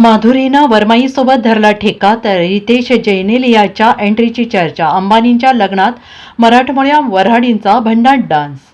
माधुरीनं वरमाईसोबत धरला ठेका तर रितेश जैनेलियाच्या एंट्रीची चर्चा अंबानींच्या लग्नात मराठमोळ्या वऱ्हाडींचा भन्नाट डान्स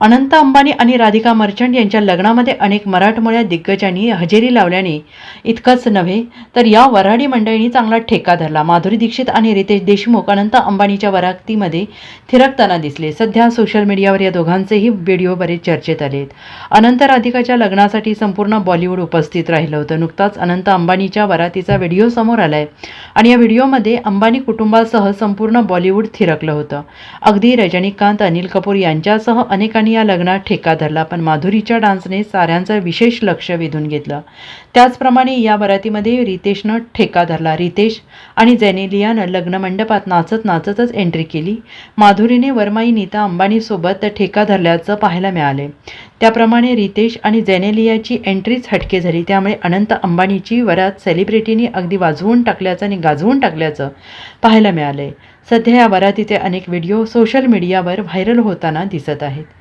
अनंत अंबानी आणि राधिका मर्चंट यांच्या लग्नामध्ये अनेक मराठमोळ्या दिग्गजांनी हजेरी लावल्याने इतकंच नव्हे तर या वऱ्हाडी मंडळींनी चांगला ठेका धरला. माधुरी दीक्षित आणि रितेश देशमुख अनंत अंबानीच्या वरातीमध्ये थिरकताना दिसले. सध्या सोशल मीडियावर या दोघांचेही व्हिडिओ बरेच चर्चेत आलेत. अनंत राधिकाच्या लग्नासाठी संपूर्ण बॉलिवूड उपस्थित राहिलं होतं. नुकताच अनंत अंबानीच्या वरातीचा व्हिडिओ समोर आलाय आणि या व्हिडिओमध्ये अंबानी कुटुंबासह संपूर्ण बॉलिवूड थिरकलं होतं. अगदी रजनीकांत अनिल कपूर यांच्यासह अनेकांनी या लग्नात ठेका धरला पण माधुरीच्या डान्सने साऱ्यांचं विशेष लक्ष वेधून घेतलं. त्याचप्रमाणे या वरातीमध्ये रितेशनं ठेका धरला. रितेश आणि जेनेलियानं लग्न मंडपात नाचत नाचतच एंट्री केली. माधुरीने वरमाई नीता अंबानीसोबत ठेका धरल्याचं पाहायला मिळाले. त्याप्रमाणे रितेश आणि जेनेलियाची एंट्रीच हटके झाली. त्यामुळे अनंत अंबानीची वरात सेलिब्रिटीने अगदी वाजवून टाकल्याचं आणि गाजवून टाकल्याचं पाहायला मिळालंय. सध्या या वरातीचे अनेक व्हिडिओ सोशल मीडियावर व्हायरल होताना दिसत आहेत.